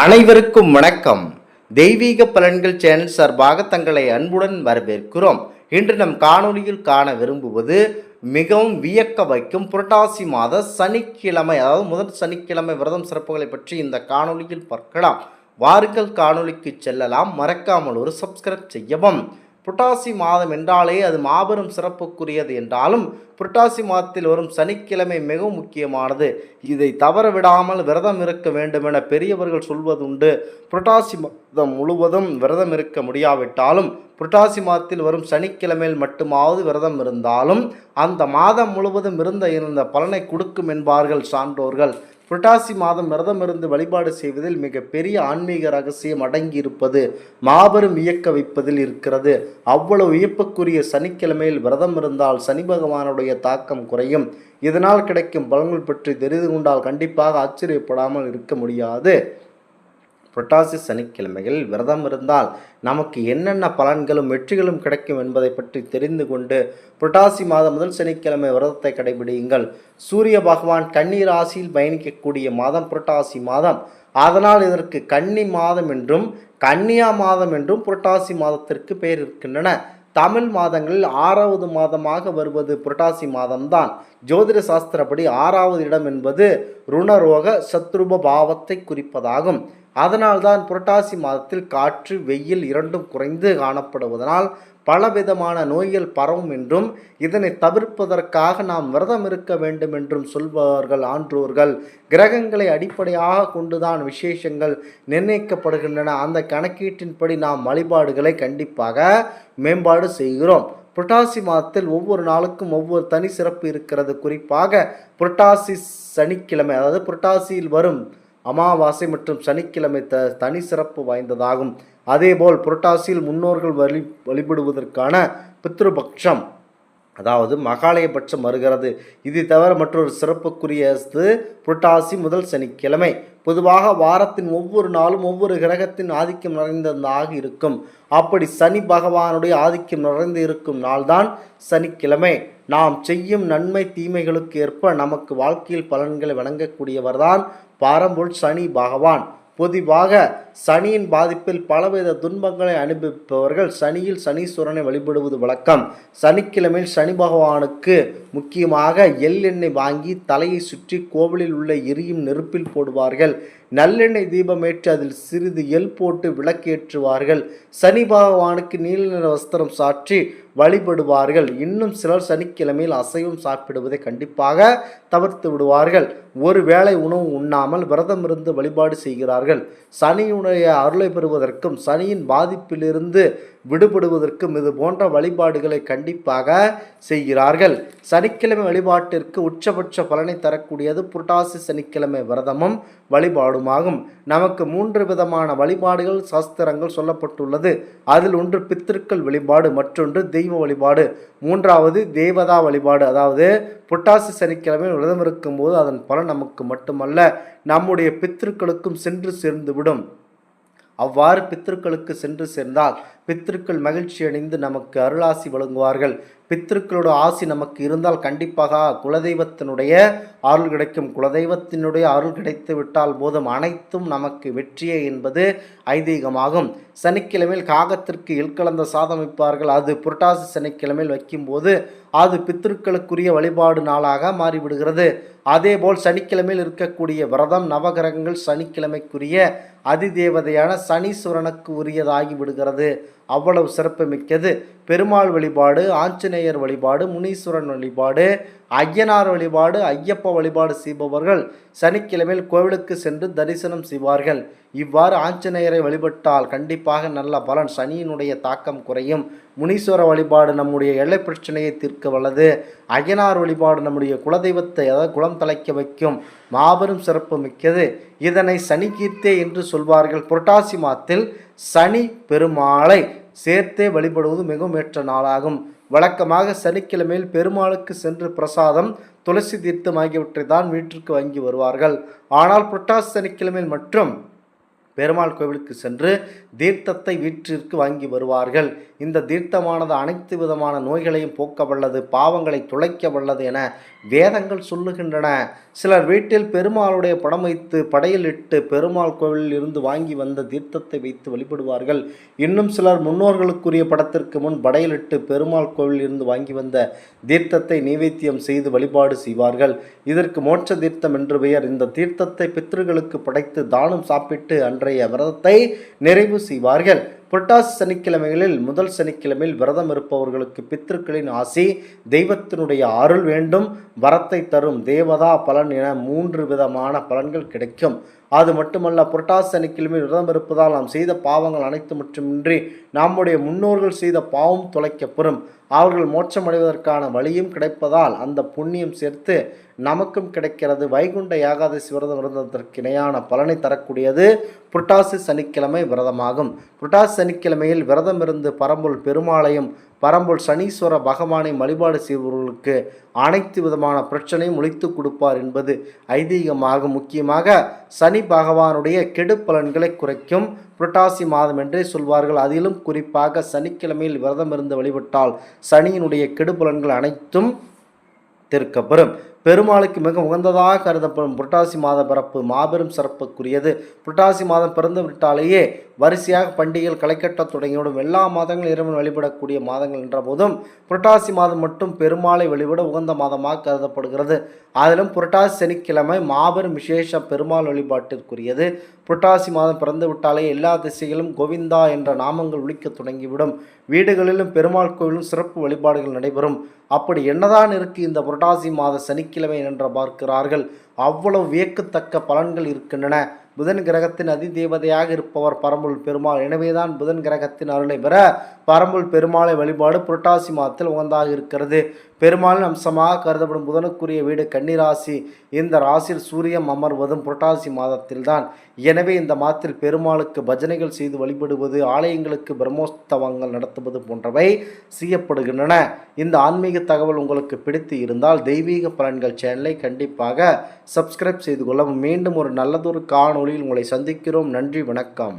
அனைவருக்கும் வணக்கம். தெய்வீக பலன்கள் சேனல் சார்பாக தங்களை அன்புடன் வரவேற்கிறோம். இன்று நம் காணொலியில் காண விரும்புவது மிகவும் வியக்க வைக்கும் புரட்டாசி மாத சனிக்கிழமை அதாவது முதல் சனிக்கிழமை விரதம் சிறப்புகளை பற்றி இந்த காணொலியில் பார்க்கலாம். வாருங்கள் காணொலிக்கு செல்லலாம். மறக்காமல் ஒரு சப்ஸ்கிரைப் செய்யவும். புரட்டாசி மாதம் என்றாலே அது மாபெரும் சிறப்புக்குரியது என்றாலும் புரட்டாசி மாதத்தில் வரும் சனிக்கிழமை மிகவும் முக்கியமானது. இதை தவற விடாமல் விரதம் இருக்க வேண்டும் என பெரியவர்கள் சொல்வதுண்டு புரட்டாசி மாதம் முழுவதும் விரதம் இருக்க முடியாவிட்டாலும் புரட்டாசி மாதத்தில் வரும் சனிக்கிழமையில் மட்டுமாவது விரதம் இருந்தாலும் அந்த மாதம் முழுவதும் இருந்த இருந்த பலனை கொடுக்கும் என்பார்கள் சான்றோர்கள். புரட்டாசி மாதம் விரதம் இருந்து வழிபாடு செய்வதில் மிகப்பெரிய ஆன்மீக ரகசியம் அடங்கியிருப்பது மாபெரும் இயக்க வைப்பதில் இருக்கிறது. அவ்வளவு வியப்புக்குரிய சனிக்கிழமையில் விரதம் இருந்தால் சனி பகவானுடைய தாக்கம் குறையும். இதனால் கிடைக்கும் பலன்கள் பற்றி தெரிந்து கொண்டால் கண்டிப்பாக ஆச்சரியப்படாமல் இருக்க முடியாது. புரட்டாசி சனிக்கிழமைகள் விரதம் இருந்தால் நமக்கு என்னென்ன பலன்களும் வெற்றிகளும் கிடைக்கும் என்பதை பற்றி தெரிந்து கொண்டு புரட்டாசி மாதம் முதல் சனிக்கிழமை விரதத்தை கடைபிடியுங்கள். சூரிய பகவான் கன்னி ராசியில் பயணிக்கக்கூடிய மாதம் புரட்டாசி மாதம். அதனால் இதற்கு கன்னி மாதம் என்றும் கன்னியா மாதம் என்றும் புரட்டாசி மாதத்திற்கு பெயர் இருக்கின்றன. தமிழ் மாதங்களில் ஆறாவது மாதமாக வருவது புரட்டாசி மாதம்தான். ஜோதிட சாஸ்திரப்படி ஆறாவது இடம் என்பது ருணரோக சத்ருப பாவத்தை குறிப்பதாகும். அதனால்தான் புரட்டாசி மாதத்தில் காற்று வெயில் இரண்டும் குறைந்து காணப்படுவதனால் பலவிதமான நோய்கள் பரவும் என்றும் இதனை தவிர்ப்பதற்காக நாம் விரதம் இருக்க வேண்டும் என்றும் சொல்பவர்கள் ஆன்றோர்கள். கிரகங்களை அடிப்படையாக கொண்டுதான் விசேஷங்கள் நிர்ணயிக்கப்படுகின்றன. அந்த கணக்கீட்டின்படி நாம் வழிபாடுகளை கண்டிப்பாக மேம்பாடு செய்கிறோம். புரட்டாசி மாதத்தில் ஒவ்வொரு நாளுக்கும் ஒவ்வொரு தனி சிறப்பு இருக்கிறது. குறிப்பாக புரட்டாசி சனிக்கிழமை அதாவது புரட்டாசியில் வரும் அமாவாசை மற்றும் சனிக்கிழமை த தனி சிறப்பு வாய்ந்ததாகும். அதேபோல் புரட்டாசியில் முன்னோர்கள் வழி வழிபடுவதற்கான பித்ருபக்ஷம் அதாவது மகாலயபட்சம் வருகிறது. இது தவிர மற்றொரு சிறப்புக்குரியது புரட்டாசி முதல் சனிக்கிழமை. பொதுவாக வாரத்தின் ஒவ்வொரு நாளும் ஒவ்வொரு கிரகத்தின் ஆதிக்கம் நிறைந்ததாக இருக்கும். அப்படி சனி பகவானுடைய ஆதிக்கம் நிறைந்து இருக்கும் நாள்தான் சனிக்கிழமை. நாம் செய்யும் நன்மை தீமைகளுக்கு ஏற்ப நமக்கு வாழ்க்கையில் பலன்களை வழங்கக்கூடியவர்தான் பாரம்பொருள் சனி பகவான். பொதுவாக சனியின் பாதிப்பில் பலவித துன்பங்களை அனுபவிப்பவர்கள் சனியில் சனீஸ்வரனை வழிபடுவது வழக்கம். சனிக்கிழமையில் சனி பகவானுக்கு முக்கியமாக எள் எண்ணெய் வாங்கி தலையை சுற்றி கோவிலில் உள்ள எரியும் நெருப்பில் போடுவார்கள். நல்லெண்ணெய் தீபமேற்றி அதில் சிறிது எல் போட்டு விளக்கேற்றுவார்கள். சனி பகவானுக்கு நீல நிற வஸ்திரம் சாற்றி வழிபடுவார்கள். இன்னும் சிலர் சனிக்கிழமையில் அசைவம் சாப்பிடுவதை கண்டிப்பாக தவிர்த்து விடுவார்கள். ஒரு வேளை உணவு உண்ணாமல் விரதம் இருந்து வழிபாடு செய்கிறார்கள். சனியுடைய அருளை பெறுவதற்கும் சனியின் பாதிப்பிலிருந்து விடுபடுவதற்கும் இது போன்ற வழிபாடுகளை கண்டிப்பாக செய்கிறார்கள். சனிக்கிழமை வழிபாட்டிற்கு உச்சபட்ச பலனை தரக்கூடியது புரட்டாசி சனிக்கிழமை விரதமும் வழிபாடுமாகும். நமக்கு மூன்று விதமான வழிபாடுகள் சாஸ்திரங்கள் சொல்லப்பட்டுள்ளது. அதில் ஒன்று பித்திருக்கள் வழிபாடு மற்றொன்று தெய்வ வழிபாடு. மூன்றாவது தேவதா வழிபாடு. அதாவது புட்டாசி சனிக்கிழமை விரதம் இருக்கும்போது அதன் பலன் நமக்கு மட்டுமல்ல நம்முடைய பித்திருக்களுக்கும் சென்று சேர்ந்துவிடும். அவ்வாறு பித்திருக்களுக்கு சென்று சேர்ந்தால் பித்திருக்கள் மகிழ்ச்சி அடைந்து நமக்கு அருளாசி வழங்குவார்கள். பித்திருக்களோட ஆசி நமக்கு இருந்தால் கண்டிப்பாக குலதெய்வத்தினுடைய அருள் கிடைக்கும். குலதெய்வத்தினுடைய அருள் கிடைத்து விட்டால் போதும். அனைத்தும் நமக்கு வெற்றியே என்பது ஐதீகமாகும். சனிக்கிழமையில் காகத்திற்கு இல்கலந்த சாதம் வைப்பார்கள். அது புரட்டாசி சனிக்கிழமையில் வைக்கும்போது அது பித்திருக்களுக்குரிய வழிபாடு நாளாக மாறிவிடுகிறது. அதேபோல் சனிக்கிழமையில் இருக்கக்கூடிய விரதம் நவகிரகங்கள் சனிக்கிழமைக்குரிய அதிதேவதையான சனீஸ்வரனுக்கு உரியதாகி விடுகிறது. அவ்வளவு சிறப்பு மிக்கது பெருமாள் வழிபாடு ஆஞ்சநேயர் வழிபாடு முனீஸ்வரன் வழிபாடு ஐயனார் வழிபாடு ஐயப்ப வழிபாடு செய்பவர்கள் சனிக்கிழமையில் கோவிலுக்கு சென்று தரிசனம் செய்வார்கள். இவ்வாறு ஆஞ்சநேயரை வழிபட்டால் கண்டிப்பாக நல்ல பலன். சனியினுடைய தாக்கம் குறையும். முனீஸ்வர வழிபாடு நம்முடைய எல்லை பிரச்சனையை தீர்க்க வல்லது. அய்யனார் வழிபாடு நம்முடைய குலதெய்வத்தை அதாவது குலம் தலைக்க வைக்கும் மாபெரும் சிறப்பு மிக்கது இதனை சனிகீர்த்தே என்று சொல்வார்கள். புரட்டாசி மாத்தில் சனி பெருமாளை சேர்த்தே வழிபடுவது மிகவும் ஏற்ற நாளாகும். வழக்கமாக சனிக்கிழமையில் பெருமாளுக்கு சென்று பிரசாதம் துளசி தீர்த்தம் ஆகியவற்றை தான் வீட்டிற்கு வாங்கி வருவார்கள். ஆனால் புரட்டாசி சனிக்கிழமையில் மற்றும் பெருமாள் கோவிலுக்கு சென்று தீர்த்தத்தை வீட்டிற்கு வாங்கி வருவார்கள். இந்த தீர்த்தமானது அனைத்து விதமான நோய்களையும் போக்க வல்லது பாவங்களை துளைக்க வல்லது என வேதங்கள் சொல்லுகின்றன. சிலர் வீட்டில் பெருமாளுடைய படம் வைத்து படையில் இட்டு பெருமாள் கோவிலில் இருந்து வாங்கி வந்த தீர்த்தத்தை வைத்து வழிபடுவார்கள். இன்னும் சிலர் முன்னோர்களுக்குரிய படத்திற்கு முன் படையிலிட்டு பெருமாள் கோவிலில் இருந்து வாங்கி வந்த தீர்த்தத்தை நைவேத்தியம் செய்து வழிபாடு செய்வார்கள். இதற்கு மோட்ச தீர்த்தம் என்று பெயர். இந்த தீர்த்தத்தை பித்ருக்களுக்கு படைத்து தானம் சாப்பிட்டு அன்றைய விரதத்தை நிறைவு செய்வார்கள். புரட்டாசி சனிக்கிழமைகளில் முதல் சனிக்கிழமையில் விரதம் இருப்பவர்களுக்கு பித்திருக்களின் ஆசி தெய்வத்தினுடைய அருள் வேண்டும் வரத்தை தரும் தேவதா பலன் என மூன்று விதமான பலன்கள் கிடைக்கும். அது மட்டுமல்ல புரட்டாசி சனிக்கிழமை விரதம் இருப்பதால் நாம் செய்த பாவங்கள் அனைத்து மட்டுமின்றி நம்முடைய முன்னோர்கள் செய்த பாவம் தொலைக்கப்பெறும். அவர்கள் மோட்சம் அடைவதற்கான வழியும் கிடைப்பதால் அந்த புண்ணியம் சேர்த்து நமக்கும் கிடைக்கிறது. வைகுண்ட ஏகாதசி விரதம் இருந்ததற்கு இணையான பலனை தரக்கூடியது புரட்டாசி சனிக்கிழமை விரதமாகும். புரட்டாசி சனிக்கிழமையில் விரதம் இருந்து பெருமாளையும் பரம்பொருள் சனீஸ்வர பகவானை வழிபாடு செய்பவர்களுக்கு அனைத்து விதமான பிரச்சனையும் ஒழித்து கொடுப்பார் என்பது ஐதீகமாகும் முக்கியமாக சனி பகவானுடைய கெடு பலன்களை குறைக்கும் புரட்டாசி மாதம் என்றே சொல்வார்கள். அதிலும் குறிப்பாக சனிக்கிழமையில் விரதம் இருந்து வழிபட்டால் சனியினுடைய கெடு பலன்கள் அனைத்தும் தீர்க்கப்பெறும். பெருமாளுக்கு மிக உகந்ததாக கருதப்படும் புரட்டாசி மாத பிறப்பு மாபெரும் சிறப்புக்குரியது. புரட்டாசி மாதம் பிறந்து விட்டாலேயே வரிசையாக பண்டிகைகள் களைக்கட்ட தொடங்கிவிடும். எல்லா மாதங்களும் இறைவன் வழிபடக்கூடிய மாதங்கள் என்ற போதும் புரட்டாசி மாதம் மட்டும் பெருமாளை வழிபட உகந்த மாதமாக கருதப்படுகிறது. அதிலும் புரட்டாசி சனிக்கிழமை மாபெரும் விசேஷ பெருமாள் வழிபாட்டிற்குரியது. புரட்டாசி மாதம் பிறந்து விட்டாலே எல்லா திசைகளும் கோவிந்தா என்ற நாமங்கள் ஒழிக்க தொடங்கிவிடும். வீடுகளிலும் பெருமாள் கோவிலும் சிறப்பு வழிபாடுகள் நடைபெறும். அப்படி என்னதான் இருக்கு இந்த புரட்டாசி மாத சனி சனிக்கிழமை என்று பார்க்கிறார்கள். அவ்வளவு வியக்கத்தக்க பலன்கள் இருக்கின்றன. புதன் கிரகத்தின் அதிதேவதையாக இருப்பவர் பரம்புல் பெருமாள். எனவேதான் புதன் கிரகத்தின் அருளை பெற பரம்புல் பெருமாளை வழிபாடு புரட்டாசி மாதத்தில் உகந்தாக இருக்கிறது. பெருமாளின் அம்சமாக கருதப்படும் புதனுக்குரிய வீடு கன்னிராசி. இந்த ராசியில் சூரியன் அமர்வதும் புரட்டாசி மாதத்தில்தான். எனவே இந்த மாதத்தில் பெருமாளுக்கு பஜனைகள் செய்து வழிபடுவது ஆலயங்களுக்கு பிரம்மோத்சவங்கள் நடத்துவது போன்றவை செய்யப்படுகின்றன. இந்த ஆன்மீக தகவல் உங்களுக்கு பிடித்து இருந்தால் தெய்வீக பலன்கள் சேனலை கண்டிப்பாக சப்ஸ்கிரைப் செய்து கொள்ளவும். மீண்டும் ஒரு நல்லதொரு காணொளியில் உங்களை சந்திக்கிறோம். நன்றி வணக்கம்.